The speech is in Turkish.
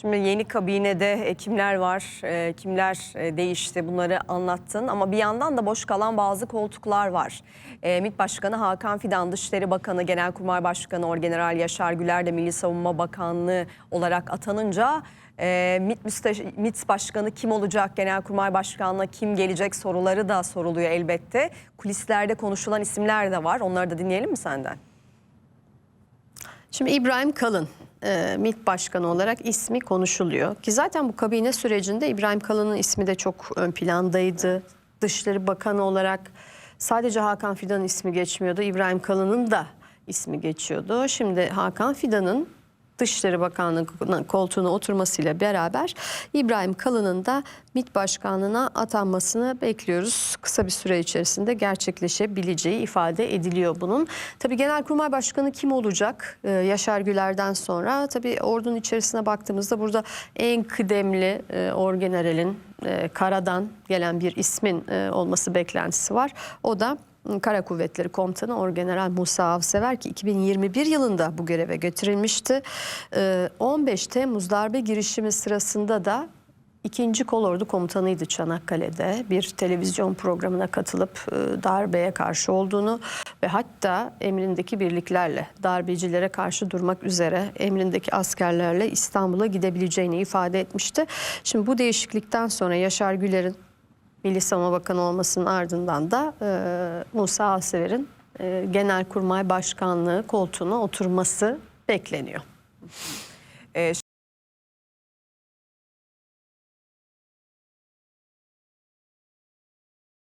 Şimdi yeni kabinede e, kimler var, e, kimler e, değişti bunları anlattın. Ama bir yandan da boş kalan bazı koltuklar var. MİT Başkanı Hakan Fidan, Dışişleri Bakanı, Genelkurmay Başkanı Orgeneral Yaşar Güler de Milli Savunma Bakanlığı olarak atanınca... MİT, MİT Başkanı kim olacak, Genelkurmay Başkanı'na kim gelecek soruları da soruluyor elbette. Kulislerde konuşulan isimler de var. Onları da dinleyelim mi senden? Şimdi İbrahim Kalın e, MİT Başkanı olarak ismi konuşuluyor. Ki zaten bu kabine sürecinde İbrahim Kalın'ın ismi de çok ön plandaydı. Dışişleri Bakanı olarak sadece Hakan Fidan'ın ismi geçmiyordu. İbrahim Kalın'ın da ismi geçiyordu. Şimdi Hakan Fidan'ın Dışişleri Bakanlığı koltuğuna oturmasıyla beraber İbrahim Kalın'ın da MİT Başkanlığı'na atanmasını bekliyoruz. Kısa bir süre içerisinde gerçekleşebileceği ifade ediliyor bunun. Tabii Genelkurmay Başkanı kim olacak? Ee, Yaşar Güler'den sonra tabii ordunun içerisine baktığımızda burada en kıdemli e, orgeneralin e, karadan gelen bir ismin e, olması beklentisi var. O da Kara Kuvvetleri Komutanı Orgeneral Musa Avsever ki 2021 yılında bu göreve getirilmişti. Ee, 15 Temmuz darbe girişimi sırasında da ikinci kolordu komutanıydı Çanakkale'de. Bir televizyon programına katılıp e, darbeye karşı olduğunu ve hatta emrindeki birliklerle darbecilere karşı durmak üzere emrindeki askerlerle İstanbul'a gidebileceğini ifade etmişti. Şimdi bu değişiklikten sonra Yaşar Güler'in Milli Savunma Bakanı olmasının ardından da e, Musa Alsever'in e, Genelkurmay Başkanlığı koltuğuna oturması bekleniyor. E,